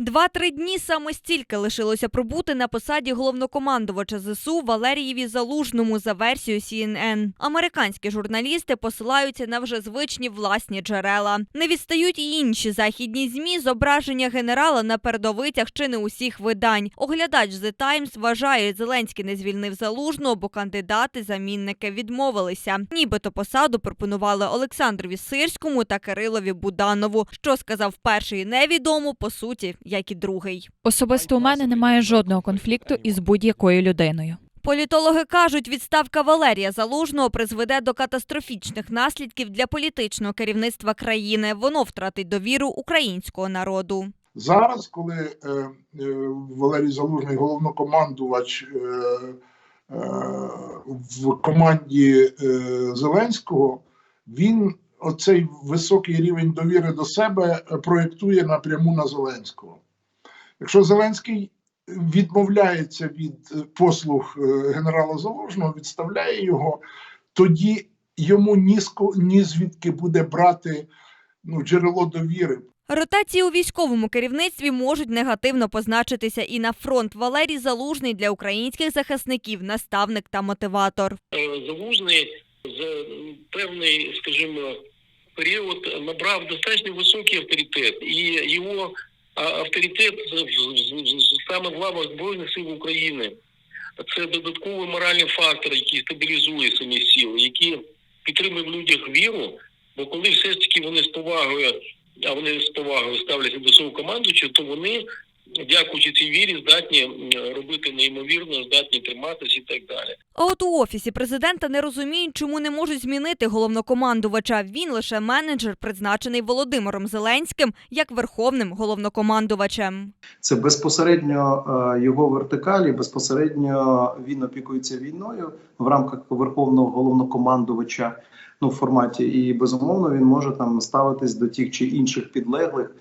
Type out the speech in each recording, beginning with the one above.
Два-три дні саме стільки лишилося пробути на посаді головнокомандувача ЗСУ Валерієві Залужному за версією CNN. Американські журналісти посилаються на вже звичні власні джерела. Не відстають і інші західні змі зображення генерала на передовицях чи не усіх видань. Оглядач The Times вважає, Зеленський не звільнив Залужного, бо кандидати-замінники відмовилися. Нібито посаду пропонували Олександрові Сирському та Кирилові Буданову. Що сказав перший, невідомо по суті, як і другий. Особисто у мене немає жодного конфлікту із будь-якою людиною. Політологи кажуть, відставка Валерія Залужного призведе до катастрофічних наслідків для політичного керівництва країни. Воно втратить довіру українського народу. Зараз, коли е, е, Валерій Залужний головнокомандувач е, е, в команді е, Зеленського, він оцей високий рівень довіри до себе проєктує напряму на Зеленського. Якщо Зеленський відмовляється від послуг е, генерала Залужного, відставляє його, тоді йому ні, ско- ні звідки буде брати ну, джерело довіри. Ротації у військовому керівництві можуть негативно позначитися і на фронт. Валерій Залужний для українських захисників наставник та мотиватор. Е, Залужний за певний, скажімо, період набрав достатньо високий авторитет, і його авторитет саме в лавах Збройних сил України. Це додатковий моральний фактор, який стабілізує самі сили, який підтримує в людях віру. Бо коли все ж таки вони з повагою, а вони з повагою ставляться до свого командуючого, то вони, дякуючи цій вірі, здатні робити неймовірно, здатні триматися і так далі. А от у офісі президента не розуміють, чому не можуть змінити головнокомандувача. Він лише менеджер, призначений Володимиром Зеленським як верховним головнокомандувачем. Це безпосередньо е, його вертикалі, безпосередньо він опікується війною в рамках верховного головнокомандувача. Ну, в форматі, і безумовно він може там ставитись до тих чи інших підлеглих,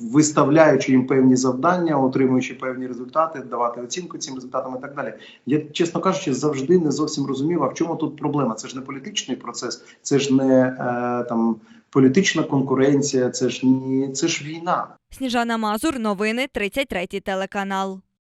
виставляючи їм певні завдання, отримуючи певні результати, давати оцінку цим результатам і так далі. Я чесно кажучи, завжди не зовсім розумів, а в чому тут проблема? Це ж не політичний процес, це ж не е, там політична конкуренція, це ж ні, це ж війна. Сніжана Мазур, новини 33 телеканал.